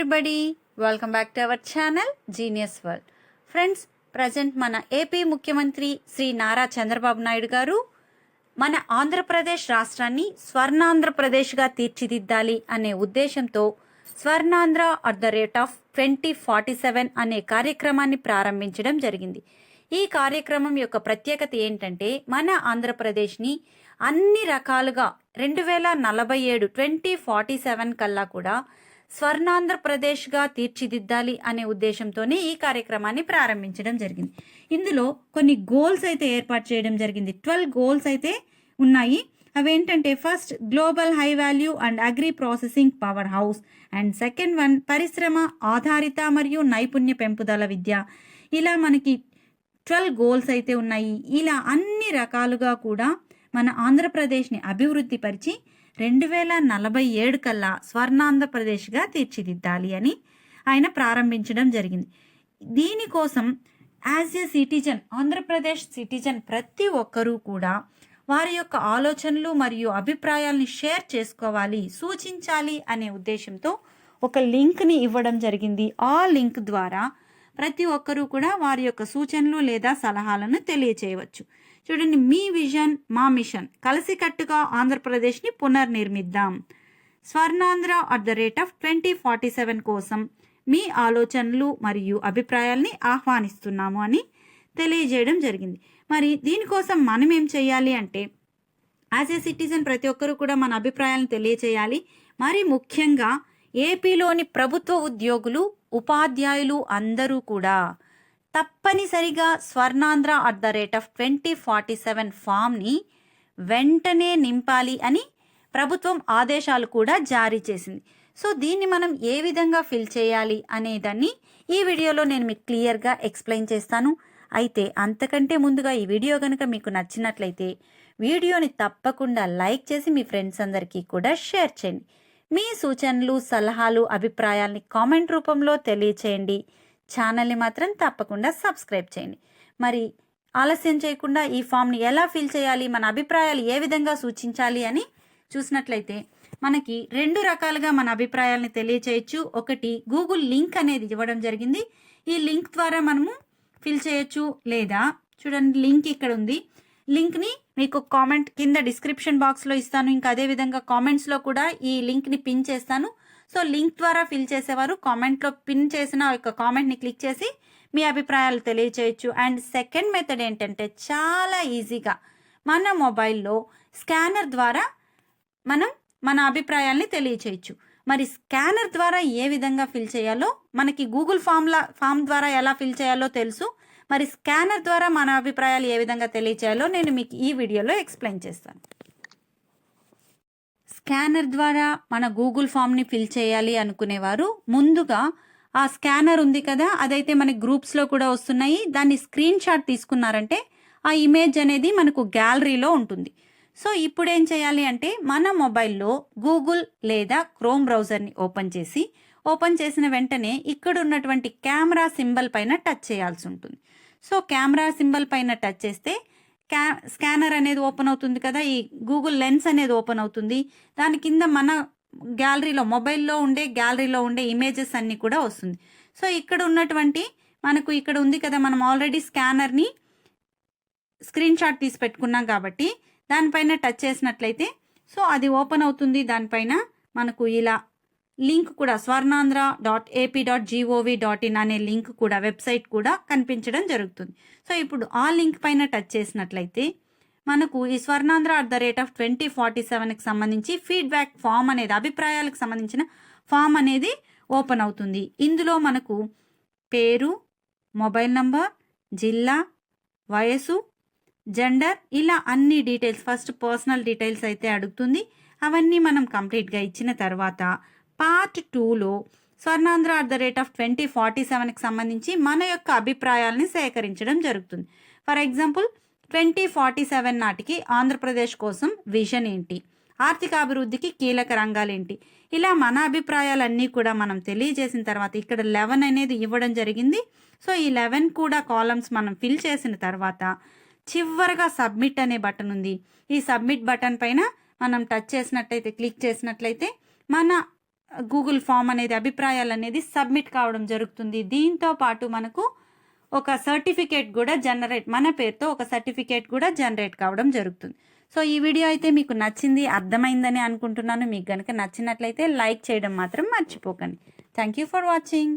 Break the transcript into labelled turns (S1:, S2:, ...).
S1: Everybody welcome back to our channel genius world friends present మన AP ముఖ్యమంత్రి శ్రీ నారా చంద్రబాబు నాయుడు గారు మన ఆంధ్రప్రదేశ్ రాష్ట్రాన్ని స్వర్ణాంధ్రప్రదేశ్గా తీర్చిదిద్దాలి అనే ఉద్దేశంతో Swarnandhra at the rate of twenty forty seven అనే కార్యక్రమాన్ని ప్రారంభించడం జరిగింది ఈ కార్యక్రమం యొక్క ప్రత్యేకత ఏంటంటే మన ఆంధ్రప్రదేశ్ని అన్ని రకాలుగా రెండు వేల నలభై ఏడు ట్వంటీ ఫార్టీ సెవెన్ కల్లా కూడా స్వర్ణాంధ్రప్రదేశ్గా తీర్చిదిద్దాలి అనే ఉద్దేశంతోనే ఈ కార్యక్రమాన్ని ప్రారంభించడం జరిగింది. ఇందులో కొన్ని గోల్స్ అయితే ఏర్పాటు చేయడం జరిగింది. ట్వెల్వ్ గోల్స్ అయితే ఉన్నాయి. అవేంటంటే first global high value and agri processing powerhouse and second one పరిశ్రమ ఆధారిత మరియు నైపుణ్య పెంపుదల విద్య. ఇలా మనకి ట్వెల్వ్ గోల్స్ అయితే ఉన్నాయి. ఇలా అన్ని రకాలుగా కూడా మన ఆంధ్రప్రదేశ్ని అభివృద్ధి పరిచి రెండు వేల నలభై ఏడు కల్లా స్వర్ణాంధ్రప్రదేశ్గా తీర్చిదిద్దాలి అని ఆయన ప్రారంభించడం జరిగింది. దీనికోసం as a citizen Andhra Pradesh citizen ప్రతి ఒక్కరూ కూడా వారి యొక్క ఆలోచనలు మరియు అభిప్రాయాల్ని షేర్ చేసుకోవాలి సూచించాలి అనే ఉద్దేశంతో ఒక లింక్ని ఇవ్వడం జరిగింది. ఆ లింక్ ద్వారా ప్రతి ఒక్కరూ కూడా వారి యొక్క సూచనలు లేదా సలహాలను తెలియచేయవచ్చు. చూడండి మీ విజన్ మా మిషన్. కలిసికట్టుగా ఆంధ్రప్రదేశ్ని పునర్నిర్మిద్దాం. Swarnandhra at the rate of twenty forty seven కోసం మీ ఆలోచనలు మరియు అభిప్రాయాల్ని ఆహ్వానిస్తున్నాము అని తెలియజేయడం జరిగింది. మరి దీనికోసం మనం ఏం చేయాలి అంటే యాజ్ ఏ సిటిజన్ ప్రతి ఒక్కరూ కూడా మన అభిప్రాయాలను తెలియచేయాలి. మరి ముఖ్యంగా ఏపీలోని ప్రభుత్వ ఉద్యోగులు ఉపాధ్యాయులు అందరూ కూడా తప్పనిసరిగా Swarnandhra at the rate of twenty forty seven ఫామ్ని వెంటనే నింపాలి అని ప్రభుత్వం ఆదేశాలు కూడా జారీ చేసింది. సో దీన్ని మనం ఏ విధంగా ఫిల్ చేయాలి అనేదాన్ని ఈ వీడియోలో నేను మీకు క్లియర్గా ఎక్స్ప్లెయిన్ చేస్తాను. అయితే అంతకంటే ముందుగా ఈ వీడియో కనుక మీకు నచ్చినట్లయితే వీడియోని తప్పకుండా లైక్ చేసి మీ ఫ్రెండ్స్ అందరికీ కూడా షేర్ చేయండి. మీ సూచనలు సలహాలు అభిప్రాయాల్ని కామెంట్ రూపంలో తెలియచేయండి. ఛానల్ని మాత్రం తప్పకుండా సబ్స్క్రైబ్ చేయండి. మరి ఆలస్యం చేయకుండా ఈ ఫామ్ని ఎలా ఫిల్ చేయాలి? మన అభిప్రాయాలు ఏ విధంగా సూచించాలి అని చూసినట్లయితే మనకి రెండు రకాలుగా మన అభిప్రాయాల్ని తెలియచేయచ్చు. ఒకటి గూగుల్ లింక్ అనేది ఇవ్వడం జరిగింది. ఈ లింక్ ద్వారా మనము ఫిల్ చేయొచ్చు లేదా చూడండి లింక్ ఇక్కడ ఉంది. లింక్ని మీకు కామెంట్ కింద డిస్క్రిప్షన్ బాక్స్లో ఇస్తాను. ఇంకా అదే విధంగా కామెంట్స్లో కూడా ఈ లింక్ని పిన్ చేస్తాను. సో లింక్ ద్వారా ఫిల్ చేసేవారు. కామెంట్లో పిన్ చేసిన యొక్క కామెంట్ని క్లిక్ చేసి మీ అభిప్రాయాలు తెలియచేయచ్చు. అండ్ సెకండ్ మెథడ్ ఏంటంటే చాలా ఈజీగా మన మొబైల్లో స్కానర్ ద్వారా మనం మన అభిప్రాయాల్ని తెలియచేయచ్చు. మరి స్కానర్ ద్వారా ఏ విధంగా ఫిల్ చేయాలో మనకి గూగుల్ ఫామ్లా ఫామ్ ద్వారా ఎలా ఫిల్ చేయాలో తెలుసు. మరి స్కానర్ ద్వారా మన అభిప్రాయాలు ఏ విధంగా తెలియచేయాలో నేను మీకు ఈ వీడియోలో ఎక్స్ప్లెయిన్ చేస్తాను. స్కానర్ ద్వారా మన గూగుల్ ఫామ్ని ఫిల్ చేయాలి అనుకునేవారు. ముందుగా ఆ స్కానర్ ఉంది కదా అదైతే మన గ్రూప్స్లో కూడా వస్తున్నాయి. దాన్ని స్క్రీన్ షాట్ తీసుకున్నారంటే ఆ ఇమేజ్ అనేది మనకు గ్యాలరీలో ఉంటుంది. సో ఇప్పుడు ఏం చేయాలి అంటే మన మొబైల్లో గూగుల్ లేదా క్రోమ్ బ్రౌజర్ని ఓపెన్ చేసి ఓపెన్ చేసిన వెంటనే ఇక్కడ ఉన్నటువంటి కెమెరా సింబల్ పైన టచ్ చేయాల్సి ఉంటుంది. సో కెమెరా సింబల్ పైన టచ్ చేస్తే క్యా స్కానర్ అనేది ఓపెన్ అవుతుంది కదా ఈ గూగుల్ లెన్స్ అనేది ఓపెన్ అవుతుంది. దాని కింద మన గ్యాలరీలో మొబైల్లో ఉండే గ్యాలరీలో ఉండే ఇమేజెస్ అన్నీ కూడా వస్తుంది. సో ఇక్కడ ఉన్నటువంటి మనకు ఇక్కడ ఉంది కదా మనం ఆల్రెడీ స్కానర్ని స్క్రీన్ షాట్ తీసి పెట్టుకున్నాం కాబట్టి దానిపైన టచ్ చేసినట్లయితే సో అది ఓపెన్ అవుతుంది. దానిపైన మనకు ఇలా లింక్ కూడా Swarnandhra dot AP dot G O V dot in అనే లింక్ కూడా వెబ్సైట్ కూడా కనిపించడం జరుగుతుంది. సో ఇప్పుడు ఆ లింక్ పైన టచ్ చేసినట్లయితే మనకు ఈ Swarnandhra at the rate of twenty forty సెవెన్కి సంబంధించి ఫీడ్బ్యాక్ ఫామ్ అనేది అభిప్రాయాలకు సంబంధించిన ఫామ్ అనేది ఓపెన్ అవుతుంది. ఇందులో మనకు పేరు మొబైల్ నంబర్ జిల్లా వయసు జెండర్ ఇలా అన్ని డీటెయిల్స్ ఫస్ట్ పర్సనల్ డీటెయిల్స్ అయితే అడుగుతుంది. అవన్నీ మనం కంప్లీట్గా ఇచ్చిన తర్వాత పార్ట్ టూలో Swarnandhra at the rate of twenty forty సెవెన్కి సంబంధించి మన యొక్క అభిప్రాయాలని సేకరించడం జరుగుతుంది. For example twenty forty seven నాటికి ఆంధ్రప్రదేశ్ కోసం విజన్ ఏంటి? ఆర్థిక అభివృద్ధికి కీలక రంగాలేంటి ఇలా మన అభిప్రాయాలన్నీ కూడా మనం తెలియజేసిన తర్వాత ఇక్కడ లెవెన్ అనేది ఇవ్వడం జరిగింది. సో ఈ లెవెన్ కూడా కాలమ్స్ మనం ఫిల్ చేసిన తర్వాత చివరగా సబ్మిట్ అనే బటన్ ఉంది. ఈ సబ్మిట్ బటన్ పైన మనం టచ్ చేసినట్లయితే క్లిక్ చేసినట్లయితే మన గూగుల్ ఫామ్ అనేది అభిప్రాయాలు అనేది సబ్మిట్ కావడం జరుగుతుంది. దీంతో పాటు మనకు ఒక సర్టిఫికేట్ కూడా జనరేట్ మన పేరుతో ఒక సర్టిఫికేట్ కూడా జనరేట్ కావడం జరుగుతుంది. సో ఈ వీడియో అయితే మీకు నచ్చింది అర్థమైందని అనుకుంటున్నాను. మీకు కనుక నచ్చినట్లయితే లైక్ చేయడం మాత్రం మర్చిపోకండి. Thank you for watching.